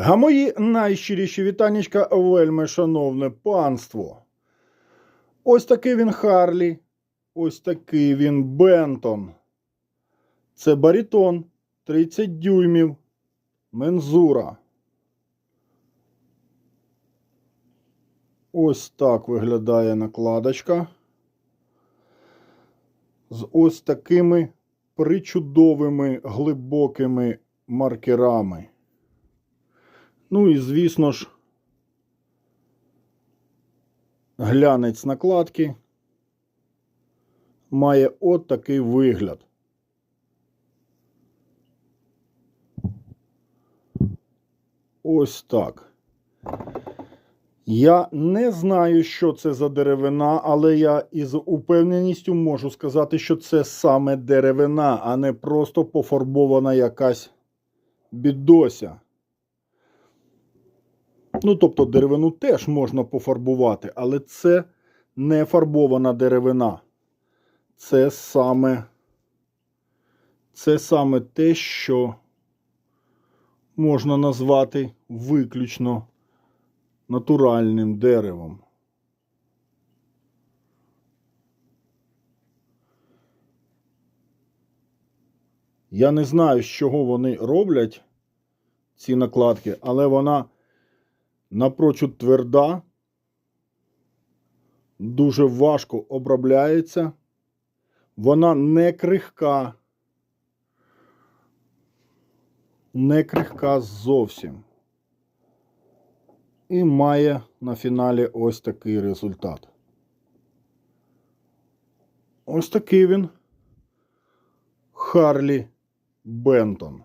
А мої найщиріші вітанечка, вельми шановне панство. Ось такий він Харлі, ось такий він Бентон. Це барітон 30 дюймів. Мензура. Ось так виглядає накладочка. З ось такими причудовими глибокими маркерами. Ну і, звісно ж, глянець накладки має от такий вигляд. Ось так. Я не знаю, що це за деревина, але я із упевненістю можу сказати, що це саме деревина, а не просто пофарбована якась бідося. Ну, тобто деревину теж можна пофарбувати, але це не фарбована деревина. Це саме, це саме те, що можна назвати виключно натуральним деревом. Я не знаю, з чого вони роблять ці накладки, але вона напрочуд тверда, дуже важко обробляється, вона не крихка, не крихка зовсім. І має на фіналі ось такий результат. Ось такий він Харлі Бентон.